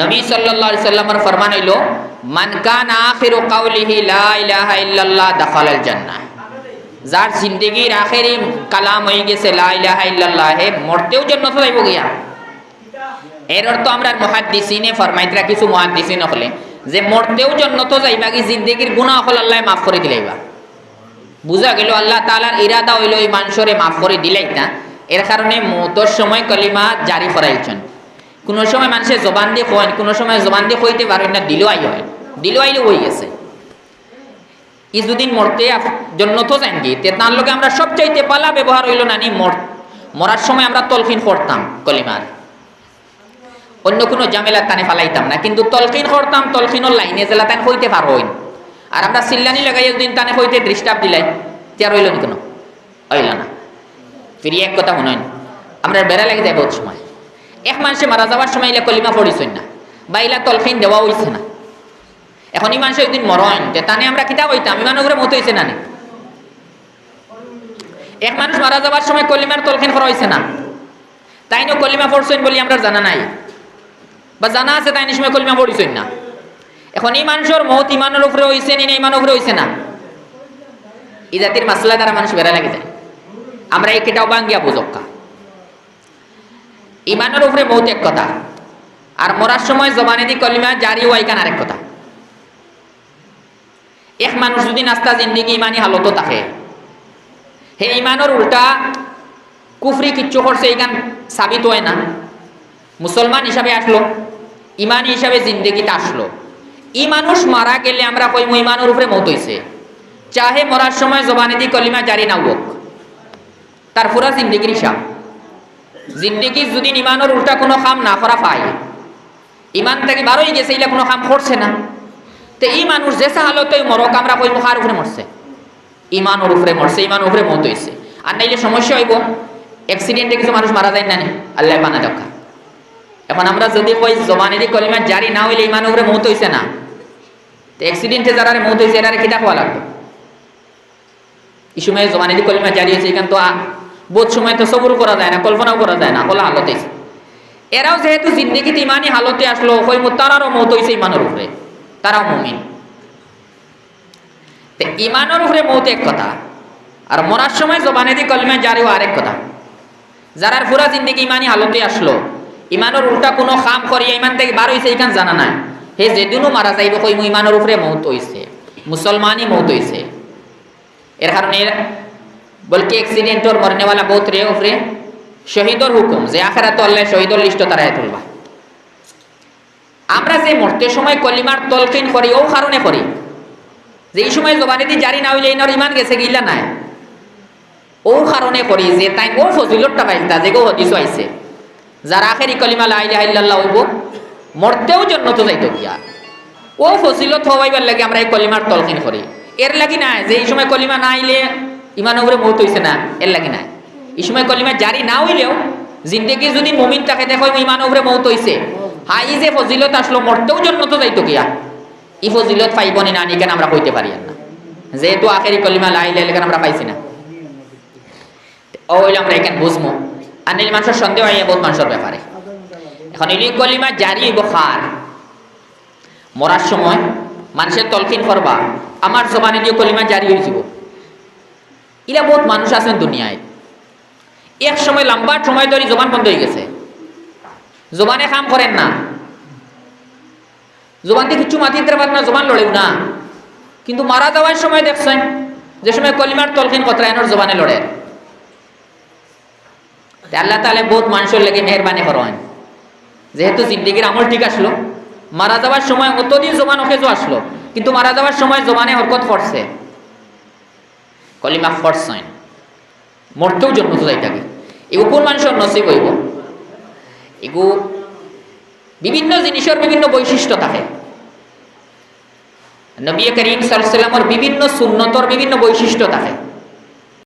নবী সাল্লাল্লাহু আলাইহি সাল্লামের ফরমান হইল, মান কানা আখিরু কাউলিহি লা ইলাহা ইল্লাল্লাহ দাখালাল জান্নাহ। যার জিন্দেগির আখেরি কালাম হয়ে গেছে, লা ইলাহা ইল্লাল্লাহ হে মরতেও জান্নাত যাইব গিয়া। এর অর্থ আমরা মুহাদ্দিসিনে ফরমাইতরা কিছু মুহাদ্দিসিন হলে যে মরতেও জান্নাত যাইবা কি জিন্দেগির গুনাহ হল আল্লাহ মাফ করে দিলাইবা। বুঝা গেল আল্লাহ তাআলার ইরাদা হইল এই মানুষরে মাফ করে দিলাই না এর কারণে মৌতর সময় কলিমা জারি করাইছেন। কোন সময় মানুষের জবান দিয়ে কয় কোন সময় জবান দিয়ে কইতে পারেন না দিল আই হয় দিল আইলে হয়ে গেছে। ই দুদিন মরতে জন্য তো যান কি তার লোকে আমরা সব সবচাইতে পালা ব্যবহার হইল না নি মর মরার সময় আমরা তলকিন করতাম কলিমার। অন্য কোনো ঝামেলা তানে ফালাইতাম না, কিন্তু তলকিন করতাম তলকিনের লাইনে জেলা তান হইতে পার হইন। আর আমরা সিল্লানি লাগাই দিন তানে হইতে দৃষ্টাপ দিলাই, তে আর হইল নি কোনো? হইল না। ফিরিয়ে এক কথা শুনেন আমরা বেড়া লাগে যায় বহুত সময়। এক মানুষে মারা যাওয়ার সময় ইলা কলিমা পড়িছেন না। বা ইলা তলখিন দেওয়া হইছে না। এখন এই মানুষ একদিন মরণ তানে আমরা কিতাব হইতাম, ইমান উপরে মত হইছে না? এক মানুষ মারা যাওয়ার সময় কলিমার তলখিন করা হইছে না। তাই নো কলিমা পড়ছেন বলি আমরা জানা নাই। বা জানা আছে তাই সময় কলিমা পড়িছেন না। এখন এই মানুষের মত ইমানের উপরে হইছে নি, না ইমানের উপরে হইছে না। এই জাতির মাসলা দ্বারা মানুষ বেড়া লাগে যায়। আমরা এই কেটাও বাঙ্গিয়া বুঝক্কা। ইমানের উপরে বহুত এক কথা। আর মরার সময় জবানে দি কলিমা জারি ওয়াইকান আরেক কথা। এক মানুষ যদি নাস্তা জিন্দিগি ইমানি হালত থাকে হে ইমানের উল্টা কুফরি কিচ্ছু করছে এইখান সাবিত হয় না। মুসলমান হিসাবে আসলো, ইমানি হিসাবে জিন্দিগিতে আসলো। ই মানুষ মারা গেলে আমরা কই ইমানের উপরে মত হইছে চাহে মরার সময় জবানে দি কলিমা জারি না হোক তার পুরা জিন্দিগির হিসাব জিন্দিগি যদি ইমানের উল্টা কোনো কাম না করা পায়, ইমান থেকে বারোই গেছে, ইলা কোনো কাম করছে না। তো এই মানুষ যে হালতে মরক আমরা কই মুখার উপরে মরছে? ইমানের উপরে মরছে, ইমানের উপরে মত হইছে। আর নাইলে সমস্যা হইব অ্যাক্সিডেন্টে কিছু মানুষ মারা যায় না আল্লাহ পানা দেখা এখন আমরা যদি কই জমানেরই কলিমা জারি না হইলে ইমানের উপরে মত হইছে না, তো অ্যাক্সিডেন্টে যারা মত হইছে, এরা কিতা হওয়া লাগবে? এই সময় জমানেরই কলিমা জারি হয়েছে, এখান তো বোধ সময় তো সবুর করা যায় না, কল্পনাও করা যায় না হলো হালতে এরাও যেহেতু জিন্দগিতে ইমানই হালতে আসলো হই তারারও মত হইছে ইমানের উপরে। তারাও মুমিন। ইমানের উপরে মৌত এক কথা, আর মরার সময় জবানে দি কলমে জারিও আরেক কথা। যারার পুরা জিন্দগি ইমানই হালতে আসলো, ইমানের উল্টা কোনো কাম করিয়া ইমান থেকে বার হইছে এখান জানা নাই। হে যেদিনও মারা যাইব, কই মু ইমানের উপরে মৌত হইছে, মুসলমানই মৌত হইছে। এর কারণে বলকি অ্যাক্সিডেন্টর মরনেওয়ালা বহুত রে উপরে শহীদর হুকুম, যে আখেরা তো আল্লাহ শহীদর লিস্ট তারা তুলবা। আমরা যে মরতে সময় কলিমার তলকিন করি ও কারণে করি। যে এই সময় জবানি দি জারি না হইলে ইনার ইমান গেছে গিলা নাই। ও কারণে করি, যে তাই ও ফজিলতটা পাইতা যে গো হদিস আইছে। যারা আখেরি কলিমা লা ইলাহা ইল্লাল্লাহ হইব মরতেও জন্য যাইতো গিয়া। ও ফজিলত হওয়াইবার লাগে আমরা এই কলিমার তলকিন করি। এর লাগি না যে এই সময় কলিমা না আইলে ইমান উপরে মৌত হইছে না, এর লাগি না এই সময় কলিমা জারি না হইলেও, জিন্দেগি যদি মমিন থাকে দেখো ইমান উপরে মৌত হইছে, হাই যে ফজিলত আসলো, মরতেও জন্ম তো যাইতো গিয়া ই ফজিলত পাইব নি না কেন আমরা কইতে পারি না? যেহেতু আখেরি কলিমা লাই লাইলে লেখান আমরা পাইছি না? ও আমরা এখানে বুঝব আর নিলে মানুষের সন্দেহ হয় বহুত মানুষের ব্যাপারে। এখন ইলি কলিমা জারি হইব খার মরার সময় মানুষের তলকিন করবা। আমার জবানে দিয়ে কলিমা জারি হয়ে এরা বহুত মানুষ আছেন দুনিয়ায়। এক সময় লম্বা সময় ধরে জবান বন্ধ হয়ে গেছে। জবানে কাম করেন না। জবান দিয়ে কিছু মাতি দিতে পারেন না, জবান লড়েও না। কিন্তু মারা যাওয়ার সময় দেখছেন, যে সময় কলিমার তলকিন কথা জবানে লড়ে। আল্লাহ তাহলে বহুত মানুষের লেগে মেহরবানি করেন। যেহেতু জিন্দিগির আমল ঠিক আসলো, মারা যাওয়ার সময় অতদিন জবান অকেজো আসলো, কিন্তু মারা যাওয়ার সময় জবানে হরকত করছে কলিমা ফরসাইন। মরতেও জন্ম তো থাকে এগু কোন মানুষের নসিব হইব? এগু বিভিন্ন জিনিসের বিভিন্ন বৈশিষ্ট্য থাকে। নবী করিম সাল্লামের বিভিন্ন সুন্নতর বিভিন্ন বৈশিষ্ট্য থাকে।